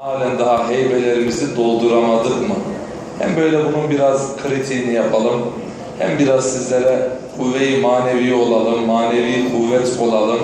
Halen daha heybelerimizi dolduramadık mı? Hem böyle bunun biraz kritiğini yapalım, hem biraz sizlere kuvve-i manevi olalım, manevi kuvvet olalım.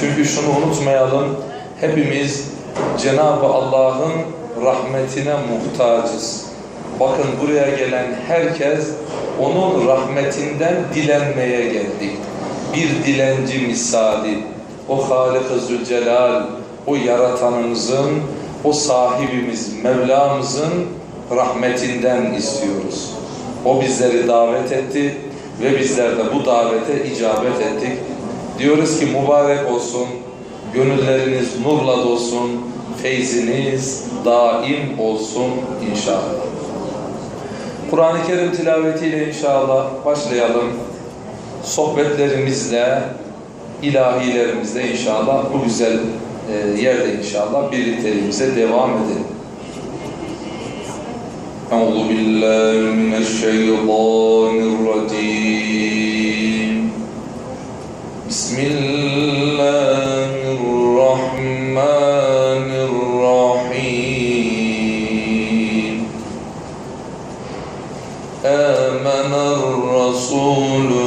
Çünkü şunu unutmayalım, hepimiz Cenab-ı Allah'ın rahmetine muhtacız. Bakın buraya gelen herkes onun rahmetinden dilenmeye geldik. Bir dilenci misali, o Halik-i Zülcelal, o yaratanımızın, o sahibimiz, Mevlamızın rahmetinden istiyoruz. O bizleri davet etti ve bizler de bu davete icabet ettik. Diyoruz ki mübarek olsun, gönülleriniz nurla dolsun, feyziniz daim olsun inşallah. Kur'an-ı Kerim tilavetiyle inşallah başlayalım. Sohbetlerimizle, ilahilerimizle inşallah bu güzel e, yerde inşallah birlikteliğimize devam edelim. Euzu billahi mineşşeytanirracim. Bismillahirrahmanirrahim. آمن الرسول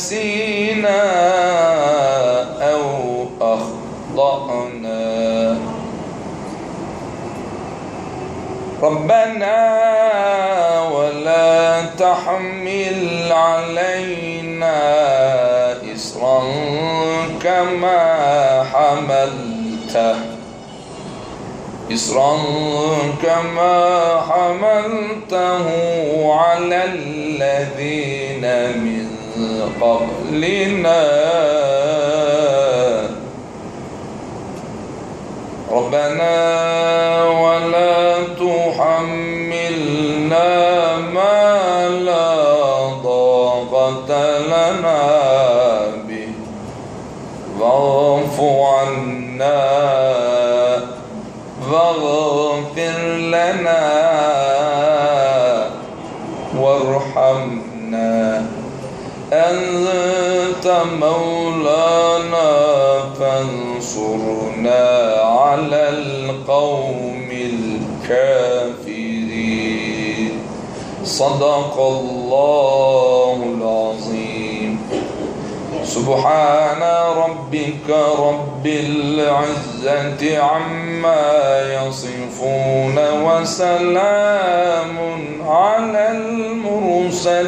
نسينا أو أخطأنا. ربنا ولا تحمل علينا إصرا كما حملته. إصرا كما حملته على الذين من قبلنا. ربنا ولا تحملنا ما لا طاقة لنا به. واعف عنا واغفر لنا وارحمنا. أنت مولانا فانصرنا على القوم الكافرين. صدق الله العظيم. سبحان ربك رب العزة عما يصفون وسلام على المرسلين.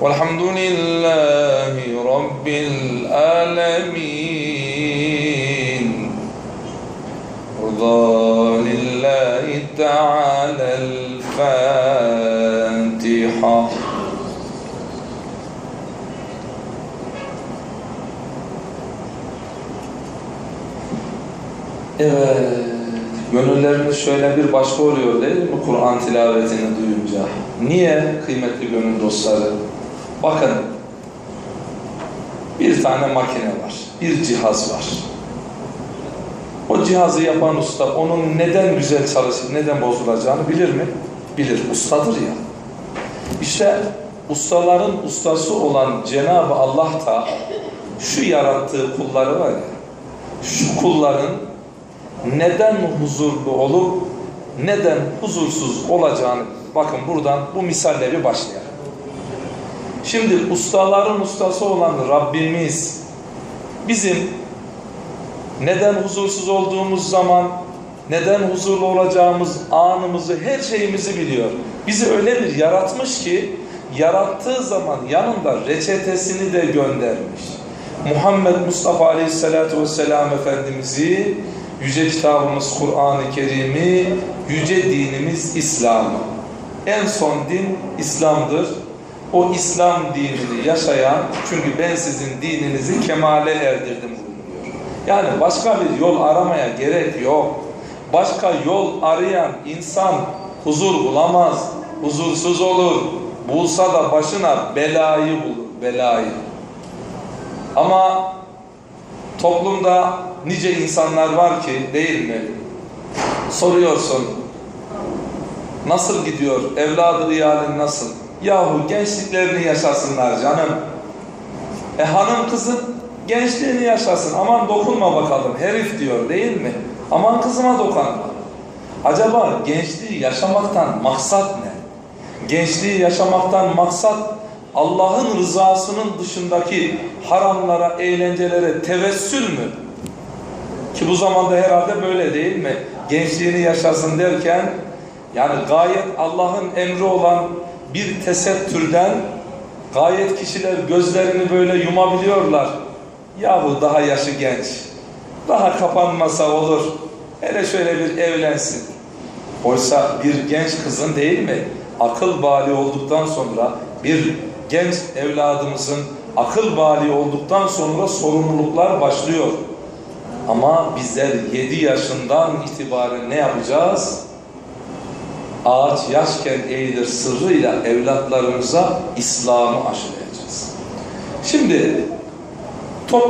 والحمد لله رب العالمين رضا لله تعالى الفاتحة Evet, gönüllerimiz şöyle bir başka oluyor değil mi Kur'an tilavetini duyunca? Niye kıymetli gönül dostları? Bakın, bir tane makine var, bir cihaz var. O cihazı yapan usta onun neden güzel çalışıp neden bozulacağını bilir mi? Bilir, ustadır ya. İşte ustaların ustası olan Cenab-ı Allah da şu yarattığı kulları var ya, şu kulların neden huzurlu olup neden huzursuz olacağını bakın buradan bu misalle bir başlayalım. Şimdi ustaların ustası olan Rabbimiz bizim neden huzursuz olduğumuz zaman neden huzurlu olacağımız anımızı, her şeyimizi biliyor. Bizi öyle bir yaratmış ki yarattığı zaman yanında reçetesini de göndermiş. Muhammed Mustafa Aleyhisselatü Vesselam Efendimiz'i yüce kitabımız Kur'an-ı Kerim'i, yüce dinimiz İslam'ı. En son din İslam'dır. O İslam dinini yaşayan, çünkü ben sizin dininizi kemale erdirdim buyuruyor. Yani başka bir yol aramaya gerek yok. Başka yol arayan insan huzur bulamaz, huzursuz olur. Bulsa da başına belayı bulur, belayı. Ama toplumda nice insanlar var ki değil mi? Soruyorsun, nasıl gidiyor, evladı iyalin nasıl? Yahu gençliklerini yaşasınlar canım. E hanım kızın gençliğini yaşasın. Aman dokunma bakalım herif diyor değil mi? Aman kızıma dokunma. Acaba gençliği yaşamaktan maksat ne? Gençliği yaşamaktan maksat Allah'ın rızasının dışındaki haramlara, eğlencelere tevessül mü? Ki bu zamanda herhalde böyle değil mi? Gençliğini yaşasın derken yani gayet Allah'ın emri olan bir tesettürden gayet kişiler gözlerini böyle yumabiliyorlar. Yahu daha yaşı genç. Daha kapanmasa olur. Hele şöyle bir evlensin. Oysa bir genç kızın değil mi? Akıl bali olduktan sonra bir genç evladımızın akıl bali olduktan sonra sorumluluklar başlıyor. Ama bizler 7 yaşından itibaren ne yapacağız? Ağaç yaşken eğilir sırrıyla evlatlarımıza İslam'ı aşılayacağız. Şimdi